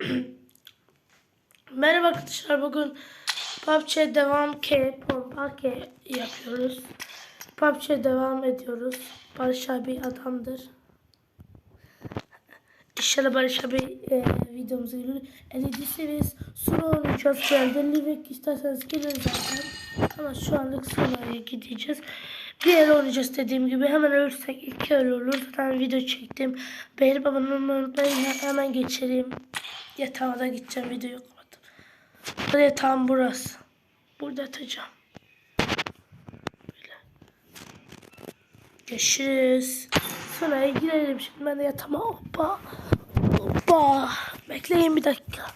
Merhaba arkadaşlar bugün PUBG devam K pompa K yapıyoruz. PUBG devam ediyoruz. Barış abi adamdır. İnşallah Barış abi e, videomuza gelir. 50 seviyesi sonra oynayacağız. Geldi Livik isterseniz gelin zaten. Ama şu anlık sonraya gideceğiz. Bir el oynayacağız dediğim gibi. Hemen ölürsek iki el olur. Zaten video çektim. Beğenip abone olmayı unutmayın. Hemen geçelim. Yatağıma da gideceğim. Videoyu. Burada yatağım burası. Burada yatacağım. Böyle. Görüşürüz. Sonra girelim şimdi ben de yatağıma. Hoppa. Hoppa. Bekleyin bir dakika.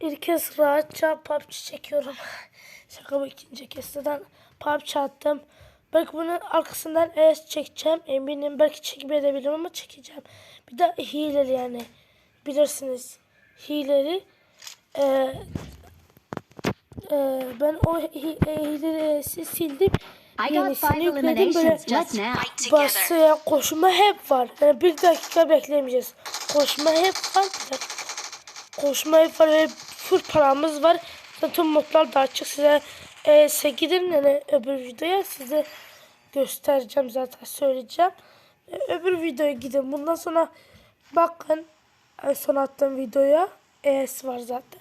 İlk kez rahatça PUBG çekiyorum. Şaka bu ikinci kez. Zaten PUBG attım. Belki bunun arkasından ES çekeceğim. Eminim belki çekmeyebilirim ama çekeceğim. Bir de hileli yani. Bilirsiniz. Hileli. Ee, e, ben o e, hileli ES'i sildim. Yenisini yükledim. Böyle basıya koşma hep var. Yani bir dakika beklemeyeceğiz. Koşma hep var. Bir dakika. Koşma hep var ve full paramız var. Zaten modlar da açık. Size e, gidin yani öbür videoya size göstereceğim zaten söyleyeceğim. E, öbür videoya gidin. Bundan sonra bakın en son attığım videoya ES var zaten.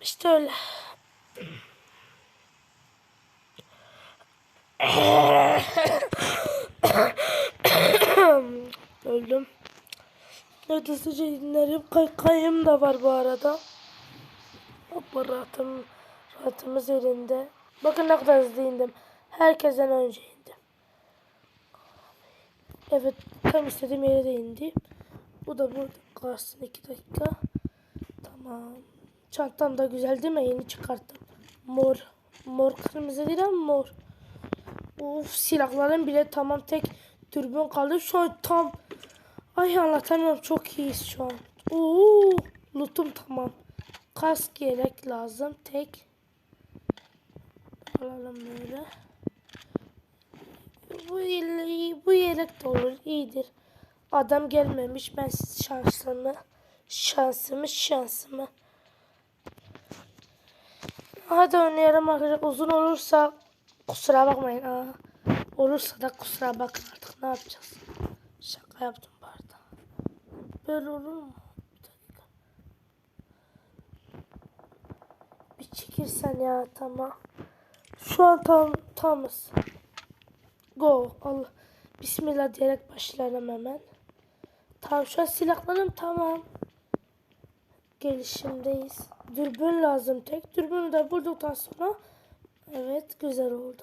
İşte öyle. Öldüm. Hızlıca dinlerim. Kay kayım da var bu arada. Hoppa rahatım, rahatımız elinde. Bakın ne kadar hızlı indim. Herkesten önce indim. Evet tam istediğim yere de indi. Bu da burada kalsın 2 dakika. Tamam. Çantam da güzel değil mi? Yeni çıkarttım. Mor. Mor kırmızı değil ama mor. Of silahların bile tamam tek dürbün kaldı. Şu an tam Ay anlatamıyorum çok iyiyiz şu an. Oo, lootum tamam. Kask yelek lazım tek. Alalım böyle. Bu bu yelek de olur iyidir. Adam gelmemiş ben şansımı şansımı şansımı. Hadi oynayalım arkadaşlar. Uzun olursa kusura bakmayın. Aa, olursa da kusura bakın artık ne yapacağız. Şaka yaptım bu arada. Böyle olur mu? Bir dakika. Bir çekirsen ya tamam. Şu an tam tamız. Go. Allah. Bismillah diyerek başlayalım hemen. Tamam şu an silahlarım tamam. Gelişimdeyiz. Dürbün lazım tek. Dürbünü de bulduktan sonra evet güzel oldu.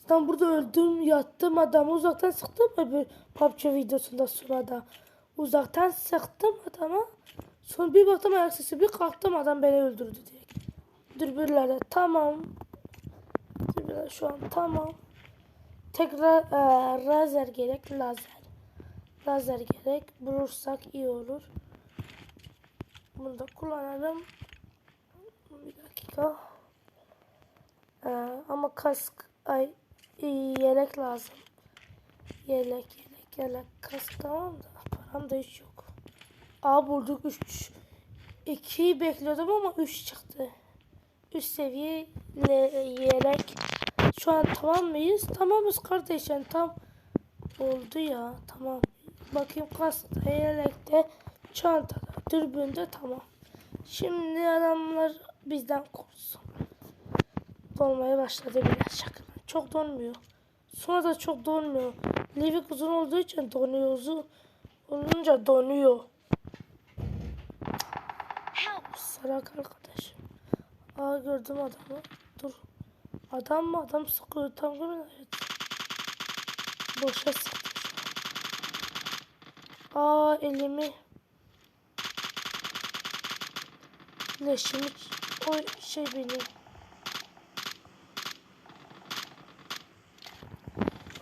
Zaten burada öldüm yattım adamı uzaktan sıktım öbür PUBG videosunda sırada. Uzaktan sıktım adama. Sonra bir baktım ayak sesi bir kalktım adam beni öldürdü direkt. Dürbünlerde tamam. Dürbünler şu an tamam. Tekrar e, lazer gerek lazer. Lazer gerek bulursak iyi olur. Bunu da kullanalım. Bir dakika. Ee, ama kask ay yelek lazım. Yelek yelek yelek kask tamam da param da hiç yok. Aa bulduk 3 2'yi bekliyordum ama 3 çıktı. Üst seviye le- yelek. Şu an tamam mıyız? Tamamız kardeşim tam oldu ya tamam. Bakayım kaskta yelekte çantada dürbünde tamam. Şimdi adamlar bizden korksun. Dolmaya başladı biraz şaka. Çok donmuyor. Sonra da çok donmuyor. Livik uzun olduğu için donuyor. Uzun olunca donuyor. Sarak arkadaşım. Aa gördüm adamı. Adam mı? Adam sıkıyor. Tam görün. Evet. Boşa. Aa elimi. Leşimi. O şey benim.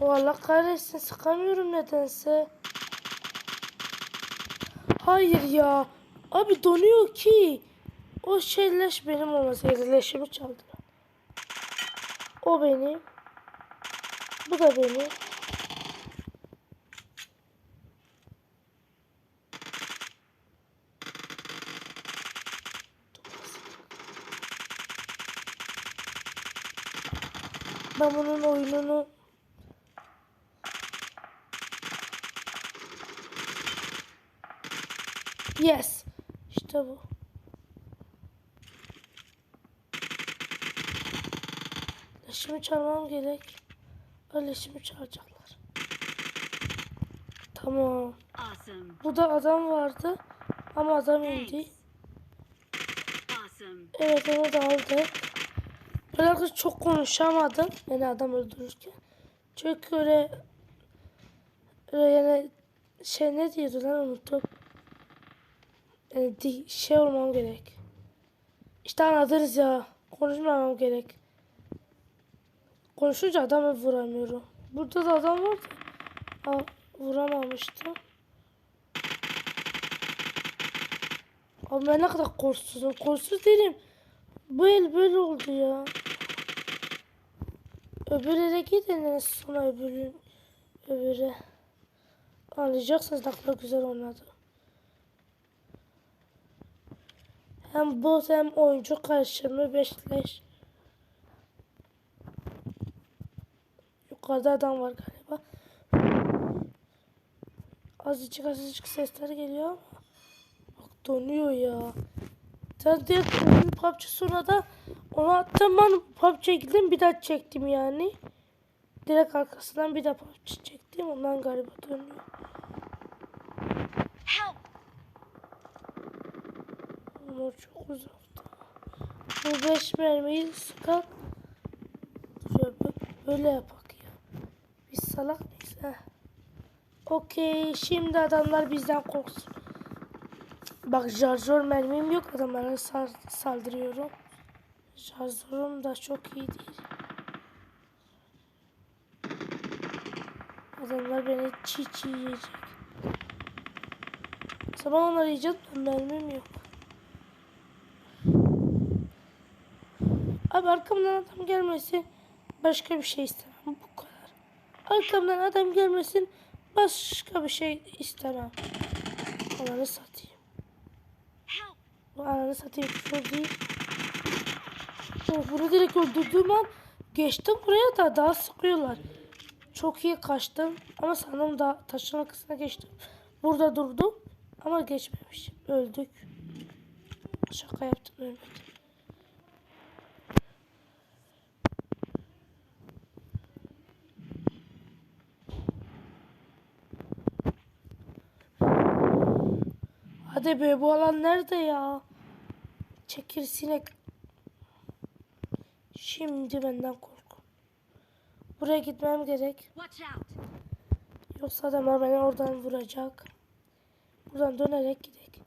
Valla kahretsin sıkamıyorum nedense. Hayır ya. Abi donuyor ki. O şey leş benim gerekiyor. Leşimi çaldılar. O benim. Bu da benim. Ben bunun oyununu Yes. İşte bu. Leşimi çalmam gerek. Leşimi çalacaklar. Tamam. Awesome. Burada adam vardı. Ama adam indi. Awesome. Evet onu da aldık. Ben arkadaşlar çok konuşamadım. Yani adam öldürürken. Çünkü öyle, öyle yani şey ne diyordu lan unuttum. Yani şey olmam gerek. İşte anladınız ya. Konuşmamam gerek. Konuşunca adamı vuramıyorum. Burada da adam vardı. Aa, vuramamıştım. Abi ben ne kadar korkusuzum. Korkusuz değilim. Bu el böyle oldu ya. Öbür ele gidin sonra öbürü öbürü. Anlayacaksınız ne kadar güzel oynadı. Hem bot hem oyuncu karşımı beşleş. Yukarıda adam var galiba. Azıcık azıcık sesler geliyor ama. Bak donuyor ya. Sen oyun PUBG sonra da onu attım ben PUBG'ye gittim bir daha çektim yani. Direkt arkasından bir daha PUBG çektim ondan galiba dönüyor. Help! Çok uzakta. Bu beş mermiyi. Şöyle bö- böyle yapak ya. Biz salak mıyız? Okey şimdi adamlar bizden korksun. Bak şarjör mermim yok adamlara sar- saldırıyorum. Şarjörüm da çok iyi değil. Adamlar beni çiğ çiğ yiyecek. Sabah onları yiyeceğim mermim yok. Abi arkamdan adam gelmesin. Başka bir şey istemem. Arkamdan adam gelmesin. Başka bir şey istemem. Onları satayım. Bu ananı satayım. Oh, bunu direkt öldürdüğüm an geçtim buraya da daha sıkıyorlar. Çok iyi kaçtım ama sanırım da taşın arkasına geçtim. Burada durdum ama geçmemişim. Öldük. Şaka yaptım ölmedim. Hadi be bu alan nerede ya? Çekir sinek. Şimdi benden korkun. Buraya gitmem gerek. Yoksa adamlar beni oradan vuracak. Buradan dönerek gidelim.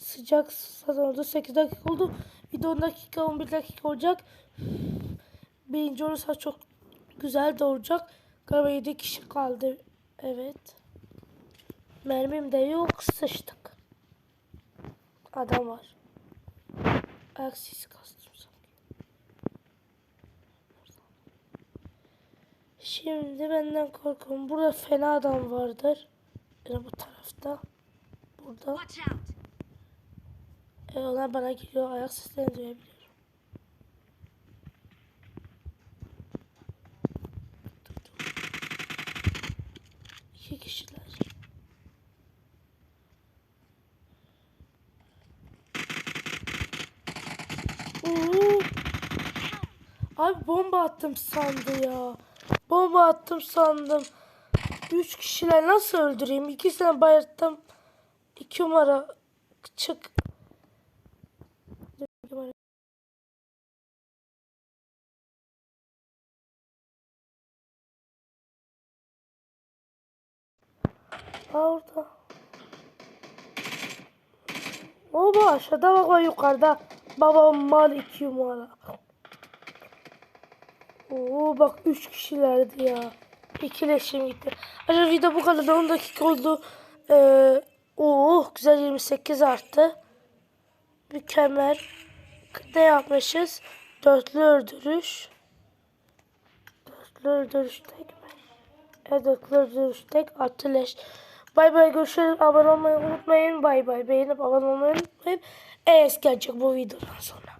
Sıcak saat oldu. 8 dakika oldu. Bir de 10 dakika 11 dakika olacak. Birinci olursa çok güzel de olacak. Galiba 7 kişi kaldı. Evet. Mermim de yok. Sıçtık. Adam var. Sesi kastım sanki. Şimdi benden korkun. Burada fena adam vardır. Yani bu tarafta. Burada. E, onlar bana geliyor. Ayak seslerini duyabiliyorum. İki kişiler. Oo. Abi bomba attım sandı ya. Bomba attım sandım. Üç kişiler nasıl öldüreyim? İkisini bayılttım. İki numara çık. Aa orada. Oba aşağıda bak bak yukarıda. Babam mal iki numara. Oo bak 3 kişilerdi ya. İkileşim gitti. Arkadaşlar video bu kadar 10 dakika oldu. Ee, oo güzel 28 arttı. Mükemmel. Ne yapmışız? Dörtlü öldürüş. Dörtlü öldürüştek mi? Evet dörtlü öldürüştek artı leş. Bay bay görüşürüz. Abone olmayı unutmayın. Bay bay. Beğenip abone olmayı unutmayın. ES gelecek bu videodan sonra.